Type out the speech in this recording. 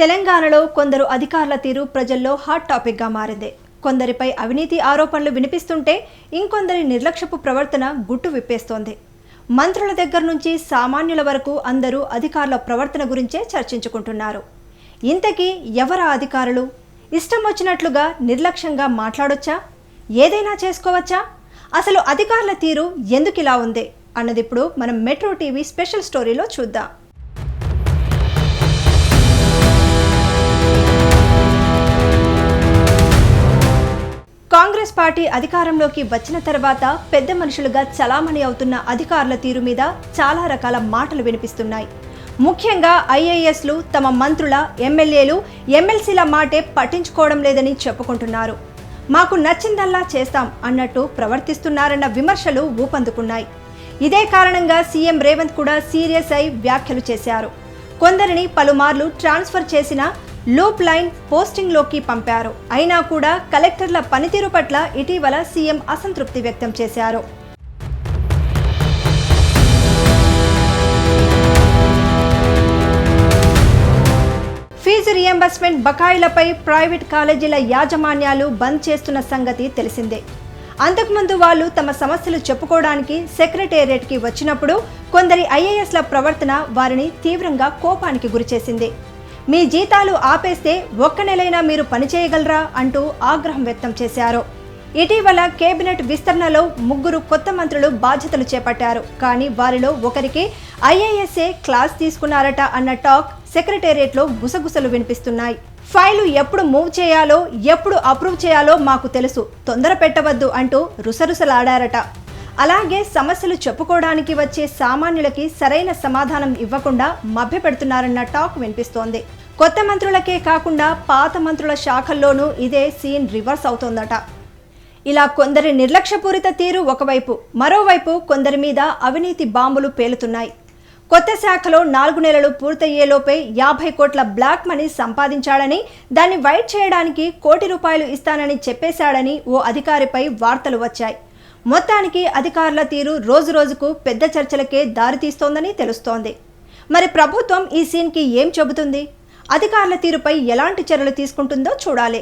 తెలంగాణలో కొందరు అధికారుల తీరు ప్రజల్లో హాట్ టాపిక్గా మారింది. కొందరిపై అవినీతి ఆరోపణలు వినిపిస్తుంటే ఇంకొందరి నిర్లక్ష్యపు ప్రవర్తన గుట్టు విప్పేస్తోంది. మంత్రుల దగ్గర నుంచి సామాన్యుల వరకు అందరూ అధికారుల ప్రవర్తన గురించే చర్చించుకుంటున్నారు. ఇంతకీ ఎవరా అధికారులు? ఇష్టం వచ్చినట్లుగా నిర్లక్ష్యంగా మాట్లాడొచ్చా? ఏదైనా చేసుకోవచ్చా? అసలు అధికారుల తీరు ఎందుకు ఇలా ఉంది? అన్నది ఇప్పుడు మనం మెట్రో టీవీ స్పెషల్ స్టోరీలో చూద్దాం. కాంగ్రెస్ పార్టీ అధికారంలోకి వచ్చిన తర్వాత పెద్ద మనుషులుగా చలామణి అవుతున్న అధికారుల తీరు మీద చాలా రకాల మాటలు వినిపిస్తున్నాయి. ముఖ్యంగా ఐఏఎస్లు తమ మంత్రుల ఎమ్మెల్యేలు ఎమ్మెల్సీల మాటే పట్టించుకోవడం లేదని చెప్పుకుంటున్నారు. మాకు నచ్చిందల్లా చేస్తాం అన్నట్టు ప్రవర్తిస్తున్నారన్న విమర్శలు ఊపందుకున్నాయి. ఇదే కారణంగా సీఎం రేవంత్ కూడా సీరియస్ అయి వ్యాఖ్యలు చేశారు. కొందరిని పలుమార్లు ట్రాన్స్ఫర్ చేసిన లూప్ లైన్ పోస్టింగ్లోకి పంపారు. అయినా కూడా కలెక్టర్ల పనితీరు పట్ల ఇటీవల సీఎం అసంతృప్తి వ్యక్తం చేశారు. ఫీజు రియంబర్స్మెంట్ బకాయిలపై ప్రైవేట్ కాలేజీల యాజమాన్యాలు బంద్ చేస్తున్న సంగతి తెలిసిందే. అంతకుముందు వాళ్ళు తమ సమస్యలు చెప్పుకోవడానికి సెక్రటేరియట్కి వచ్చినప్పుడు కొందరి ఐఏఎస్ల ప్రవర్తన వారిని తీవ్రంగా కోపానికి గురిచేసింది. మీ జీతాలు ఆపేస్తే ఒక్క నెలైనా మీరు పనిచేయగలరా అంటూ ఆగ్రహం వ్యక్తం చేశారు. ఇటీవల కేబినెట్ విస్తరణలో ముగ్గురు కొత్త మంత్రులు బాధ్యతలు చేపట్టారు. కానీ వారిలో ఒకరికి ఐఏఎస్ఏ క్లాస్ తీసుకున్నారట అన్న టాక్ సెక్రటేరియట్లో గుసగుసలు వినిపిస్తున్నాయి. ఫైలు ఎప్పుడు మూవ్ చేయాలో ఎప్పుడు అప్రూవ్ చేయాలో మాకు తెలుసు. తొందర పెట్టవద్దు అంటూ రుసరుసలాడారట. అలాగే సమస్యలు చెప్పుకోవడానికి వచ్చే సామాన్యులకి సరైన సమాధానం ఇవ్వకుండా మభ్యపెడుతున్నారన్న టాక్ వినిపిస్తోంది. కొత్త మంత్రులకే కాకుండా పాత మంత్రుల శాఖల్లోనూ ఇదే సీన్ రివర్స్ అవుతోందట. ఇలా కొందరి నిర్లక్ష్యపూరిత తీరు ఒకవైపు మరోవైపు కొందరి మీద అవినీతి బాంబులు పేలుతున్నాయి. కొత్త శాఖలో నాలుగు నెలలు పూర్తయ్యేలోపే యాభై కోట్ల బ్లాక్ మనీ సంపాదించాడని దాన్ని వైట్ చేయడానికి కోటి రూపాయలు ఇస్తానని చెప్పేశాడని ఓ అధికారిపై వార్తలు వచ్చాయి. మొత్తానికి అధికారుల తీరు రోజు రోజుకు పెద్ద చర్చలకే దారితీస్తోందని తెలుస్తోంది. మరి ప్రభుత్వం ఈ సీన్కి ఏం చెబుతుంది? అధికారుల తీరుపై ఎలాంటి చర్యలు తీసుకుంటుందో చూడాలి.